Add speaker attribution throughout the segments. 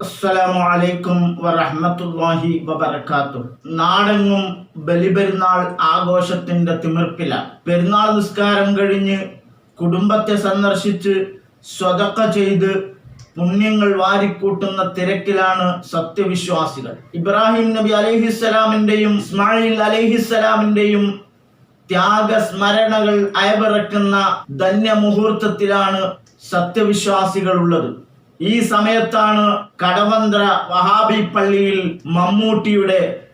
Speaker 1: അസ്സലാമു അലൈക്കും വറഹ്മത്തുള്ളാഹി വബർക്കാത്തു നാടെങ്ങും ബലിപെരുന്നാൾ ആഘോഷത്തിന്റെ തിമിർപ്പില. പെരുന്നാൾ നിസ്കാരം കഴിഞ്ഞ് കുടുംബത്തെ സന്ദർശിച്ച് സ്വതക്ക ചെയ്ത് പുണ്യങ്ങൾ വാരിക്കൂട്ടുന്ന തിരക്കിലാണ് സത്യവിശ്വാസികൾ. ഇബ്രാഹിം നബി അലൈഹിസ്സലാമിന്റെയും ഇസ്മായിൽ അലൈഹിസ്സലാമിന്റെയും ത്യാഗസ്മരണകൾ അയവിറക്കുന്ന ധന്യമുഹൂർത്തത്തിലാണ് സത്യവിശ്വാസികൾ ഉള്ളത്. ഈ സമയത്താണ് കടവന്ത്ര വഹാബി പള്ളിയിൽ മമ്മൂട്ടിയുടെ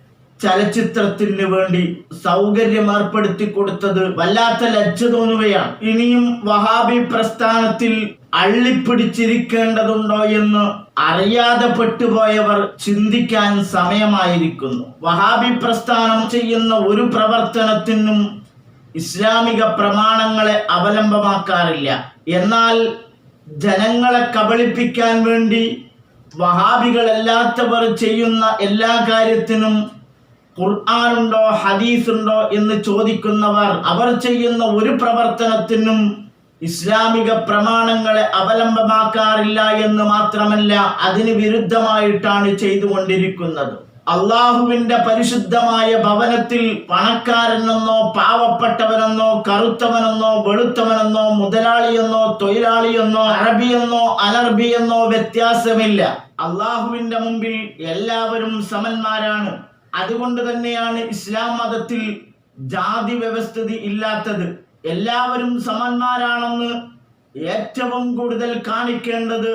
Speaker 1: ചലച്ചിത്രത്തിന് വേണ്ടി സൗകര്യം ഏർപ്പെടുത്തി കൊടുത്തത് വല്ലാത്ത ലജ്ജ തോന്നുകയാണ്. ഇനിയും വഹാബി പ്രസ്ഥാനത്തിൽ അള്ളിപ്പിടിച്ചിരിക്കേണ്ടതുണ്ടോ എന്ന് അറിയാതെ പെട്ടുപോയവർ ചിന്തിക്കാൻ സമയമായിരിക്കുന്നു. വഹാബി പ്രസ്ഥാനം ചെയ്യുന്ന ഒരു പ്രവർത്തനത്തിനും ഇസ്ലാമിക പ്രമാണങ്ങളെ അവലംബമാക്കാറില്ല. എന്നാൽ ജനങ്ങളെ കബളിപ്പിക്കാൻ വേണ്ടി വഹാബികളല്ലാത്തവർ ചെയ്യുന്ന എല്ലാ കാര്യത്തിനും ഖുർആാനുണ്ടോ ഹദീസുണ്ടോ എന്ന് ചോദിക്കുന്നവർ അവർ ചെയ്യുന്ന ഒരു പ്രവർത്തനത്തിനും ഇസ്ലാമിക പ്രമാണങ്ങളെ അവലംബമാക്കാറില്ല എന്ന് മാത്രമല്ല അതിന് വിരുദ്ധമായിട്ടാണ് ചെയ്തുകൊണ്ടിരിക്കുന്നത്. അള്ളാഹുവിന്റെ പരിശുദ്ധമായ ഭവനത്തിൽ പണക്കാരനെന്നോ പാവപ്പെട്ടവനെന്നോ കറുത്തവനെന്നോ വെളുത്തവനെന്നോ മുതലാളിയെന്നോ തൊഴിലാളിയെന്നോ അറബിയെന്നോ അനർബിയെന്നോ വ്യത്യാസമില്ല. അള്ളാഹുവിന്റെ മുമ്പിൽ എല്ലാവരും സമന്മാരാണ്. അതുകൊണ്ട് തന്നെയാണ് ഇസ്ലാം മതത്തിൽ ജാതി വ്യവസ്ഥിതി ഇല്ലാത്തത്. എല്ലാവരും സമന്മാരാണെന്ന് ഏറ്റവും കൂടുതൽ കാണിക്കേണ്ടത്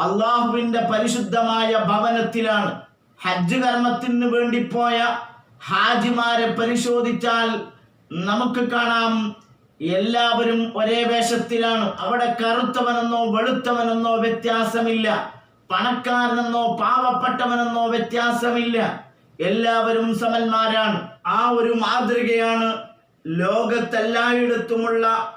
Speaker 1: അള്ളാഹുവിന്റെ പരിശുദ്ധമായ ഭവനത്തിലാണ്. ഹജ്ജ് കർമ്മത്തിന് വേണ്ടി പോയ ഹാജിമാരെ പരിശോധിച്ചാൽ നമുക്ക് കാണാം എല്ലാവരും ഒരേ വേഷത്തിലാണ്. അവിടെ കറുത്തവനെന്നോ വെളുത്തവനെന്നോ വ്യത്യാസമില്ല. പണക്കാരനെന്നോ പാവപ്പെട്ടവനെന്നോ വ്യത്യാസമില്ല. എല്ലാവരും സമന്മാരാണ്. ആ ഒരു മാതൃകയാണ് ലോകത്തെല്ലായിടത്തുമുള്ള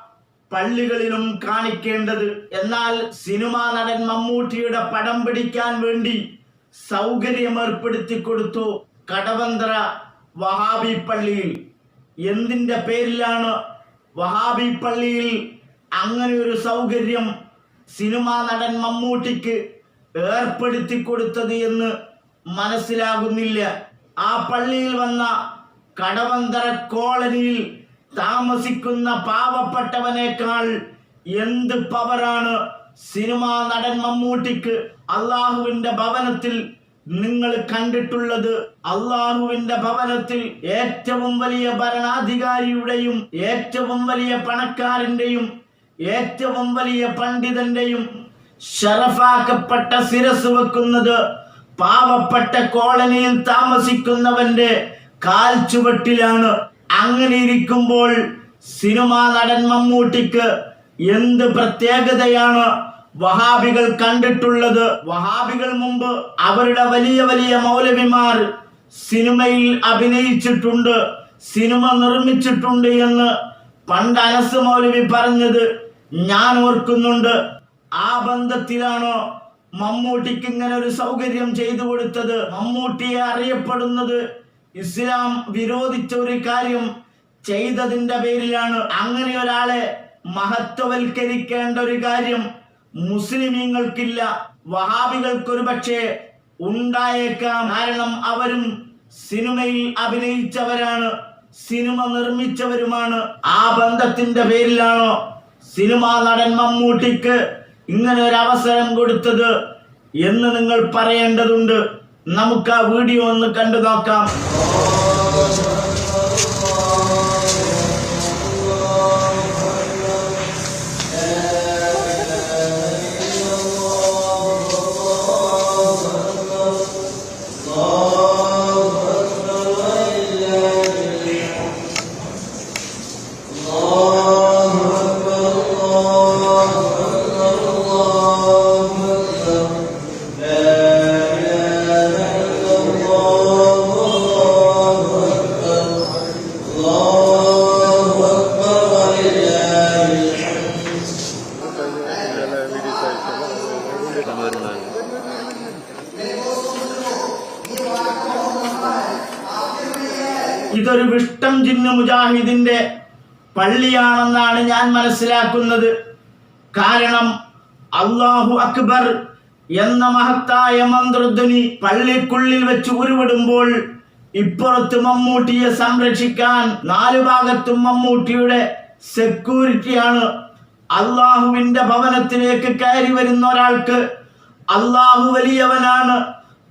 Speaker 1: പള്ളികളിലും കാണിക്കേണ്ടത്. എന്നാൽ സിനിമാ നടൻ മമ്മൂട്ടിയുടെ പടം പിടിക്കാൻ വേണ്ടി സൗകര്യം ഏർപ്പെടുത്തി കൊടുത്തു കടവന്ത്ര വഹാബി പള്ളിയിൽ. എന്തിന്റെ പേരിലാണ് വഹാബി പള്ളിയിൽ അങ്ങനെ ഒരു സൗകര്യം സിനിമാ നടൻ മമ്മൂട്ടിക്ക് ഏർപ്പെടുത്തി കൊടുത്തത് എന്ന് മനസ്സിലാകുന്നില്ല. ആ പള്ളിയിൽ വന്ന കടവന്തര കോളനിയിൽ താമസിക്കുന്ന പാവപ്പെട്ടവനേക്കാൾ എന്ത് പവറാണ് സിനിമാ നടൻ മമ്മൂട്ടിക്ക് അള്ളാഹുവിന്റെ ഭവനത്തിൽ നിങ്ങൾ കണ്ടിട്ടുള്ളത് അള്ളാഹുവിന്റെ ഭവനത്തിൽ ഏറ്റവും വലിയ ഭരണാധികാരിയുടെയും ഏറ്റവും വലിയ പണക്കാരന്റെയും ഏറ്റവും വലിയ പണ്ഡിതന്റെയും ഷറഫാക്കപ്പെട്ട ശിരസ് വെക്കുന്നത് പാവപ്പെട്ട കോളനിയിൽ താമസിക്കുന്നവന്റെ കാൽ ചുവട്ടിലാണ്. അങ്ങനെ ഇരിക്കുമ്പോൾ സിനിമാ നടൻ മമ്മൂട്ടിക്ക് എന്ത് പ്രത്യേകതയാണ് വഹാബികൾ കണ്ടിട്ടുള്ളത്? വഹാബികൾ മുമ്പ് അവരുടെ വലിയ വലിയ മൗലവിമാർ സിനിമയിൽ അഭിനയിച്ചിട്ടുണ്ട് സിനിമ നിർമ്മിച്ചിട്ടുണ്ട് എന്ന് പണ്ട് അനസ് മൗലവി പറഞ്ഞത് ഞാൻ ഓർക്കുന്നുണ്ട്. ആ ബന്ധത്തിലാണോ മമ്മൂട്ടിക്ക് ഇങ്ങനെ ഒരു സൗകര്യം ചെയ്തു കൊടുത്തത്. മമ്മൂട്ടിയെ അറിയപ്പെടുന്നത് ഇസ്ലാം വിരോധിച്ച ഒരു കാര്യം ചെയ്തതിന്റെ പേരിലാണ്. അങ്ങനെ ഒരാളെ മഹത്വവൽക്കരിക്കേണ്ട ഒരു കാര്യം മുസ്ലിമീങ്ങൾക്കില്ല. വഹാബികൾക്ക് ഒരു പക്ഷേ ഉണ്ടായേക്കാം. കാരണം അവരും സിനിമയിൽ അഭിനയിച്ചവരാണ് സിനിമ നിർമ്മിച്ചവരുമാണ്. ആ ബന്ധത്തിന്റെ പേരിലാണോ സിനിമാ നടൻ മമ്മൂട്ടിക്ക് ഇങ്ങനെ ഒരു അവസരം കൊടുത്തത് എന്ന് നിങ്ങൾ പറയേണ്ടതുണ്ട്. നമുക്ക് ആ വീഡിയോ ഒന്ന് കണ്ടു നോക്കാം. ഇതൊരു വിഷ്ടം ജിന്ന് മുജാഹിദിന്റെ പള്ളിയാണെന്നാണ് ഞാൻ മനസ്സിലാക്കുന്നത്. കാരണം അള്ളാഹു അക്ബർ എന്ന മഹത്തായ മന്ത്രധ്വനി പള്ളിക്കുള്ളിൽ വെച്ച് ഉരുവിടുമ്പോൾ ഇപ്പുറത്ത് മമ്മൂട്ടിയെ സംരക്ഷിക്കാൻ നാലു ഭാഗത്തും മമ്മൂട്ടിയുടെ സെക്യൂരിറ്റിയാണ് അള്ളാഹുവിന്റെ ഭവനത്തിലേക്ക് കയറി വരുന്ന ഒരാൾക്ക് അള്ളാഹു വലിയവനാണ്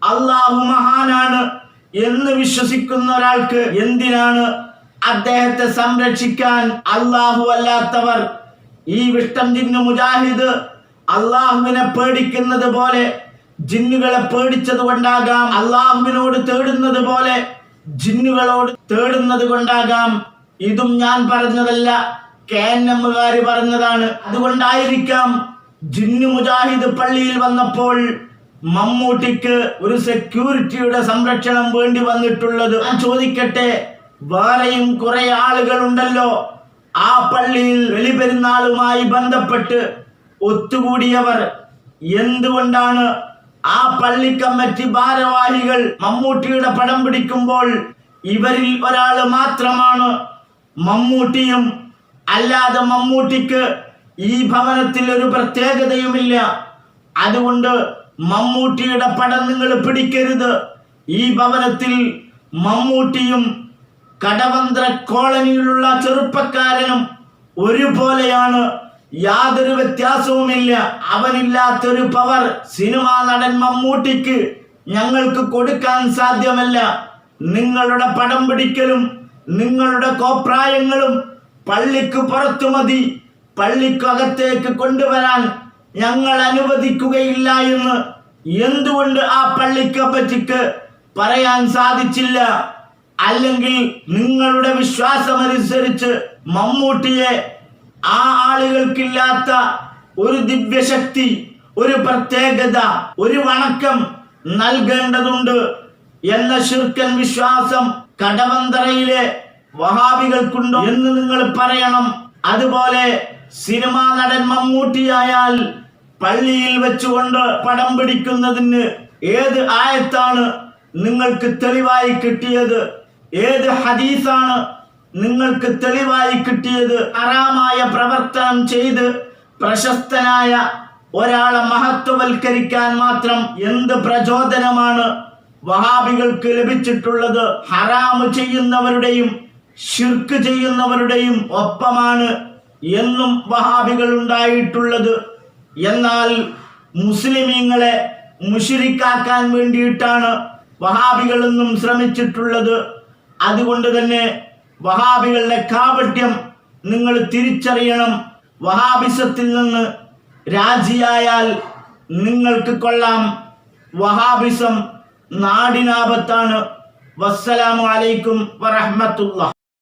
Speaker 1: അള്ളാഹു മഹാനാണ്. എന്ന് വിശ്വസിക്കുന്ന ഒരാൾക്ക് എന്തിനാണ് അദ്ദേഹത്തെ സംരക്ഷിക്കാൻ അള്ളാഹു അല്ലാത്തവർ? ഈ വിഷ്ടം ജിന്നു മുജാഹിദ് അള്ളാഹുവിനെ പേടിക്കുന്നത് പോലെ ജിന്നുകളെ പേടിച്ചത് കൊണ്ടാകാം അള്ളാഹുവിനോട് തേടുന്നത് പോലെ ജിന്നുകളോട് തേടുന്നത് കൊണ്ടാകാം. ഇതും ഞാൻ പറഞ്ഞതല്ല കേന്നമ്മുകാര് പറഞ്ഞതാണ്. അതുകൊണ്ടായിരിക്കാം ജിന്നു മുജാഹിദ് പള്ളിയിൽ വന്നപ്പോൾ മമ്മൂട്ടിക്ക് ഒരു സെക്യൂരിറ്റിയുടെ സംരക്ഷണം വേണ്ടി വന്നിട്ടുള്ളത് ഞാൻ ചോദിക്കട്ടെ? വേറെയും കുറെ ആളുകൾ ഉണ്ടല്ലോ ആ പള്ളിയിൽ വെളിപെരുന്നാളുമായി ബന്ധപ്പെട്ട് ഒത്തുകൂടിയവർ. എന്തുകൊണ്ടാണ് ആ പള്ളിക്കമ്മറ്റി കമ്മിറ്റി ഭാരവാഹികൾ മമ്മൂട്ടിയുടെ പടം പിടിക്കുമ്പോൾ ഇവരിൽ ഒരാൾ മാത്രമാണ് മമ്മൂട്ടിയും അല്ലാതെ മമ്മൂട്ടിക്ക് ഈ ഭവനത്തിൽ ഒരു പ്രത്യേകതയുമില്ല. അതുകൊണ്ട് മമ്മൂട്ടിയുടെ പടം നിങ്ങൾ പിടിക്കരുത്. ഈ ഭവനത്തിൽ മമ്മൂട്ടിയും കടവന്ത്ര കോളനിയിലുള്ള ചെറുപ്പക്കാരനും ഒരുപോലെയാണ്. യാതൊരു വ്യത്യാസവുമില്ല. അവനില്ലാത്തൊരു പവർ സിനിമാ നടൻ മമ്മൂട്ടിക്ക് ഞങ്ങൾക്ക് കൊടുക്കാൻ സാധ്യമല്ല. നിങ്ങളുടെ പടം പിടിക്കലും നിങ്ങളുടെ കോപ്രായങ്ങളും പള്ളിക്ക് പുറത്തു മതി പള്ളിക്കകത്തേക്ക് കൊണ്ടുവരാൻ ഞങ്ങൾ അനുവദിക്കുകയില്ല എന്ന് എന്തുകൊണ്ട് ആ പള്ളിക്ക് പറ്റിക്ക് പറയാൻ സാധിച്ചില്ല? അല്ലെങ്കിൽ നിങ്ങളുടെ വിശ്വാസമനുസരിച്ച് മമ്മൂട്ടിയെ ആ ആളുകൾക്കില്ലാത്ത ഒരു ദിവ്യശക്തി ഒരു പ്രത്യേകത ഒരു വണക്കം നൽകേണ്ടതുണ്ട് എന്ന ശുർക്കൻ വിശ്വാസം കടവന്തറയിലെ വഹാബികൾക്കുണ്ടോ എന്ന് നിങ്ങൾ പറയണം. അതുപോലെ സിനിമാ നടൻ മമ്മൂട്ടിയായാൽ പള്ളിയിൽ വെച്ചുകൊണ്ട് പടം പിടിക്കുന്നതിന് ഏത് ആയത്താണ് നിങ്ങൾക്ക് തെളിവായി കിട്ടിയത്? ഏത് ഹദീസാണ് നിങ്ങൾക്ക് തെളിവായി കിട്ടിയത്? അറാമായ പ്രവർത്തനം ചെയ്ത് പ്രശസ്തനായ ഒരാളെ മഹത്വവൽക്കരിക്കാൻ മാത്രം എന്ത് പ്രചോദനമാണ് വഹാബികൾക്ക് ലഭിച്ചിട്ടുള്ളത്? ഹറാമ് ചെയ്യുന്നവരുടെയും ഷിർക്ക് ചെയ്യുന്നവരുടെയും ഒപ്പമാണ് എന്നും വഹാബികൾ ഉണ്ടായിട്ടുള്ളത്. എന്നാൽ മുസ്ലിമീങ്ങളെ മുഷിരിക്കാക്കാൻ വേണ്ടിയിട്ടാണ് വഹാബികളൊന്നും ശ്രമിച്ചിട്ടുള്ളത്. അതുകൊണ്ട് തന്നെ വഹാബികളുടെ കാപട്യം നിങ്ങൾ തിരിച്ചറിയണം. വഹാബിസത്തിൽ നിന്ന് രാജിയായാൽ നിങ്ങൾക്ക് കൊള്ളാം. വഹാബിസം നാടിനാപത്താണ്. വസ്സലാമു അലൈക്കും വറഹ്മത്തുള്ളാഹ്.